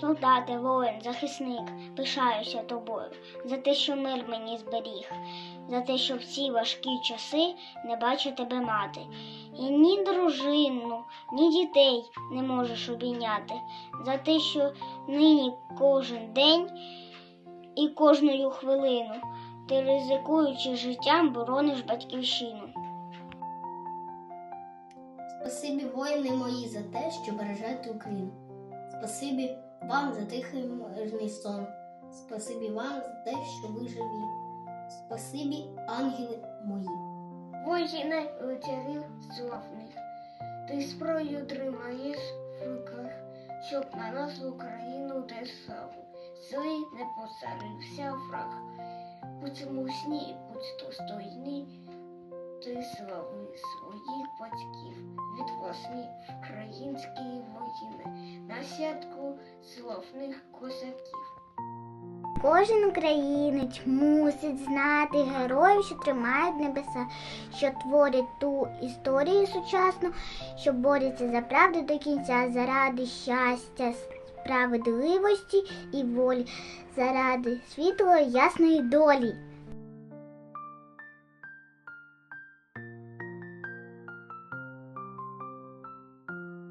Солдати, воїн, захисник, пишаюся тобою за те, що мир мені зберіг, за те, що в ці важкі часи не бачу тебе мати. І ні дружину, ні дітей не можеш обійняти, за те, що нині кожен день і кожною хвилину ти ризикуючи життям борониш батьківщину. Спасибі, воїни мої, за те, що бережете Україну. Спасибі вам за тихий мирний сон. Спасибі вам за те, що ви живі. Спасибі, ангели мої. Воїни лицарів славних, ти зброю тримаєш в руках, щоб на нас Україну де славу. Злий не поцарився враг. Будь мужні, будь достойні, ти слави своїх батьків від власні українські воїни, на святку славних козаків. Кожен українець мусить знати героїв, що тримають небеса, що творять ту історію сучасну, що борються за правду до кінця, заради щастя, справедливості і волі, заради світлої ясної долі.